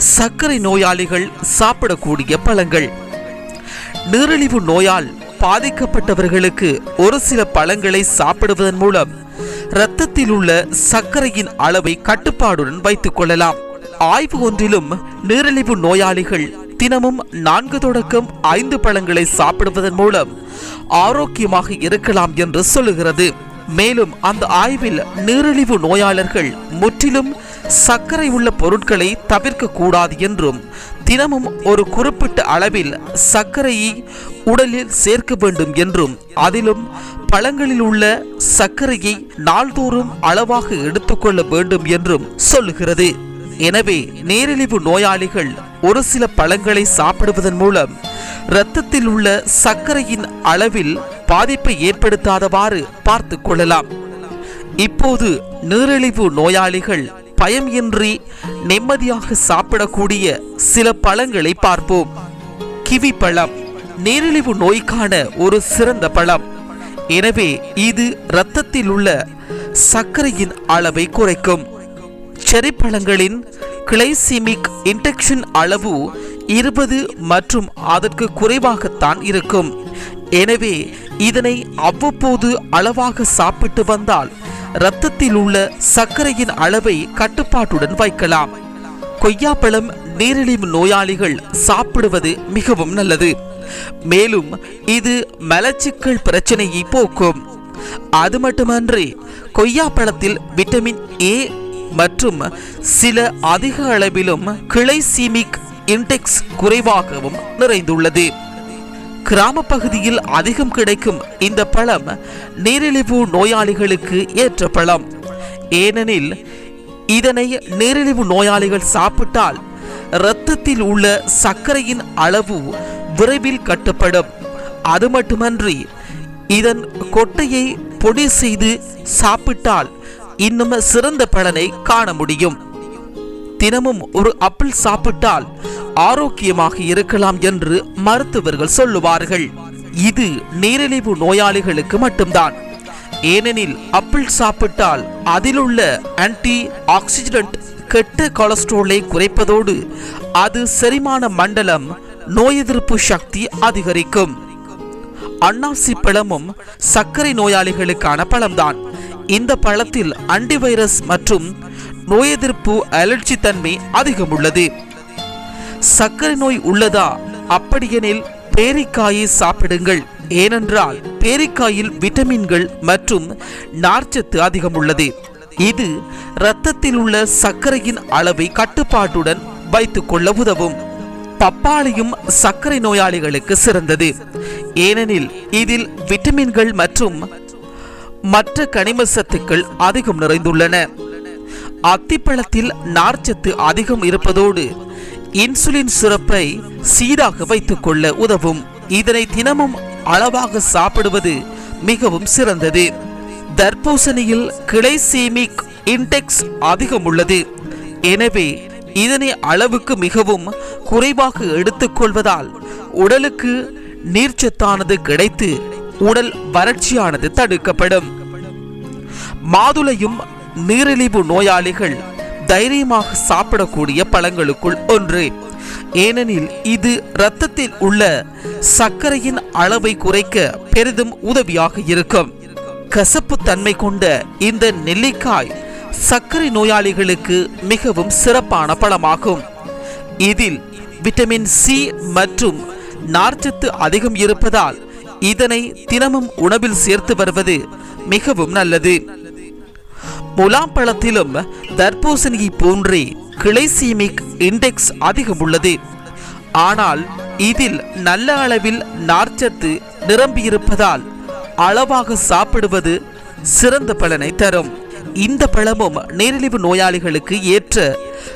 சர்க்கரை நோயாளிகள் சாப்பிடக்கூடிய பழங்கள். நீரிழிவு நோயால் பாதிக்கப்பட்டவர்களுக்கு ஒரு சில பழங்களை சாப்பிடுவதன் மூலம் இரத்தத்தில் உள்ள சர்க்கரையின் அளவை கட்டுப்பாடுடன் வைத்துக் கொள்ளலாம். ஆய்வு ஒன்றிலும் நீரிழிவு நோயாளிகள் தினமும் நான்கு தொடக்கம் ஐந்து பழங்களை சாப்பிடுவதன் மூலம் ஆரோக்கியமாக இருக்கலாம் என்று சொல்லுகிறது. மேலும் அந்த ஆய்வில் நீரிழிவு நோயாளர்கள் முற்றிலும் சர்க்கரை உள்ள பொருட்களை தவிர்க்க கூடாது என்றும் தினமும் ஒரு குறிப்பிட்ட அளவில் சர்க்கரையை உடலில் சேர்க்க வேண்டும் என்றும் அதிலும் பழங்களில் உள்ள சர்க்கரையை நாள்தோறும் அளவாக எடுத்துக்கொள்ள வேண்டும் என்றும் சொல்லுகிறது. எனவே நீரிழிவு நோயாளிகள் ஒரு சில பழங்களை சாப்பிடுவதன் மூலம் இரத்தத்தில் உள்ள சர்க்கரையின் அளவில் பாதிப்பை ஏற்படுத்தாதவாறு பார்த்து கொள்ளலாம். இப்போது நீரிழிவு நோயாளிகள் பயம் இன்றி நிம்மதியாக சாப்பிடக்கூடிய சில பழங்களை பார்ப்போம். கிவி பழம் நீரிழிவு நோய்க்கான ஒரு சிறந்த பழம். எனவே இது இரத்தத்தில் உள்ள சர்க்கரையின் அளவை குறைக்கும். செரி பழங்களின் கிளைசிமிக் இன்டெக்ஷன் அளவு இருபது மற்றும் அதற்கு குறைவாகத்தான் இருக்கும். எனவே இதனை அவ்வப்போது அளவாக சாப்பிட்டு வந்தால் இரத்தத்தில் உள்ள சர்க்கரையின் அளவை கட்டுப்பாட்டுடன் வைக்கலாம். கொய்யாப்பழம் நீரிழிவு நோயாளிகள் சாப்பிடுவது மிகவும் நல்லது. மேலும் இது மலச்சிக்கல் பிரச்சனையை போக்கும். அது மட்டுமன்றி கொய்யாப்பழத்தில் விட்டமின் ஏ மற்றும் சில அதிக அளவிலும் கிளைசீமிக் இன்டெக்ஸ் குறைவாகவும் நிறைந்துள்ளது. கிராம பகுதியில் அதிகம் கிடைக்கும் இந்த பழம் நீரிழிவு நோயாளிகளுக்கு ஏற்ற பழம். ஏனெனில் இதனை நீரிழிவு நோயாளிகள் சாப்பிட்டால் இரத்தத்தில் உள்ள சர்க்கரையின் அளவு விரைவில் கட்டுப்படும். அது மட்டுமன்றி இதன் கொட்டையை பொடி செய்து சாப்பிட்டால் இன்னும் சிறந்த பலனை காண முடியும். தினமும் ஒரு அப்பிள் சாப்பிட்டால் ஆரோக்கியமாக இருக்கலாம் என்று மருத்துவர்கள் சொல்லுவார்கள். இது நீரிழிவு நோயாளிகளுக்கு மட்டும்தான். ஏனெனில் அப்பிள் சாப்பிட்டால் அதிலுள்ள ஆன்டி ஆக்சிடென்ட் கெட்ட கொலஸ்ட்ரோலை குறைப்பதோடு அது செரிமான மண்டலம் நோய் எதிர்ப்பு சக்தி அதிகரிக்கும். அன்னாசி பழமும் சர்க்கரை நோயாளிகளுக்கான பழம்தான். இந்த பழத்தில் அண்டிவைரஸ் மற்றும் நோய் எதிர்ப்பு அலர்ஜி தன்மை அதிகம் உள்ளது சர்க்கரை நோய் உள்ளதா? அப்படியெனில் பேரிக்காயை சாப்பிடுங்கள். ஏனென்றால் பேரிக்காயில் விட்டமின்கள் மற்றும் நார்ச்சத்து அதிகம் உள்ளது. இது இரத்தத்தில் உள்ள சர்க்கரையின் அளவை கட்டுப்பாட்டுடன் வைத்துக் கொள்ள உதவும். பப்பாளியும் சர்க்கரை நோயாளிகளுக்கு சிறந்தது. ஏனெனில் இதில் விட்டமின்கள் மற்றும் மற்ற கனிம சத்துக்கள் அதிகம் நிறைந்துள்ளன. அத்திப்பழத்தில் நார்ச்சத்து அதிகம் இருப்பதோடு இன்சுலின் சுரப்பை சீராக வைத்துக் கொள்ள உதவும். இதனை தினமும் அளவாக சாப்பிடுவது மிகவும் சிறந்தது. தர்பூசணியில் கிளைசீமிக் இன்டெக்ஸ் அதிகம் உள்ளது. எனவே இதனை அளவுக்கு மிகவும் குறைவாக எடுத்துக்கொள்வதால் உடலுக்கு நீர்ச்சத்தானது கிடைத்து உடல் வறட்சியானது தடுக்கப்படும். மாதுளையும் நீரிழிவு நோயாளிகள் தைரியமாக சாப்பிடக்கூடிய பழங்களுக்குள் ஒன்று. ஏனெனில் இது இரத்தத்தில் உள்ள சர்க்கரையின் அளவை குறைக்க பெரிதும் உதவியாக இருக்கும். கசப்பு தன்மை கொண்ட இந்த நெல்லிக்காய் சர்க்கரை நோயாளிகளுக்கு மிகவும் சிறப்பான பழமாகும். இதில் விட்டமின் சி மற்றும் நார்ச்சத்து அதிகம் இருப்பதால் இதனை தினமும் உணவில் சேர்த்து வருவது மிகவும் நல்லது. முலாம் பழத்திலும் தர்பூசணியை போன்றே கிளைசீமிக் இண்டெக்ஸ் அதிகம் உள்ளது ஆனால் இதில் நல்ல அளவில் நார்ச்சத்து நிரம்பியிருப்பதால் அளவாக சாப்பிடுவது சிறந்த பலனை தரும். இந்த பழமும் நீரிழிவு நோயாளிகளுக்கு ஏற்ற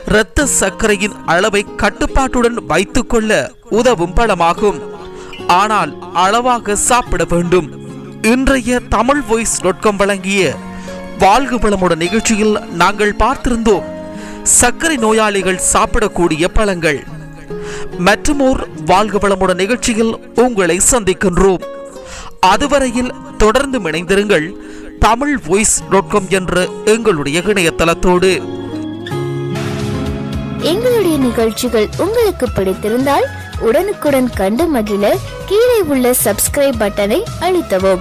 இரத்த சர்க்கரையின் அளவை கட்டுப்பாட்டுடன் வைத்துக்கொள்ள உதவும் பழமாகும். ஆனால் அளவாக சாப்பிட வேண்டும். இன்றைய தமிழ் வாய்ஸ் நொட்கம் வழங்கிய வாழ்க வளமுடன் நிகழ்ச்சியில் நாங்கள் பார்த்திருந்தோம். சர்க்கரை நோயாளிகள் சாப்பிடக்கூடிய பழங்கள். மற்றுமோர் வாழ்க வளமுடன் நிகழ்ச்சியில் உங்களை சந்திக்கின்றோம். அதுவரையில் தொடர்ந்து இணைந்திருங்கள். தமிழ் வாய்ஸ் டாட் காம் என்ற எங்களுடைய இணையதளத்தோடு. எங்களுடைய நிகழ்ச்சிகள் உங்களுக்கு பிடித்திருந்தால் உடனுக்குடன் கண்டு மகிழ கீழே உள்ள சப்ஸ்கிரைப் பட்டனை அழுத்தவும்.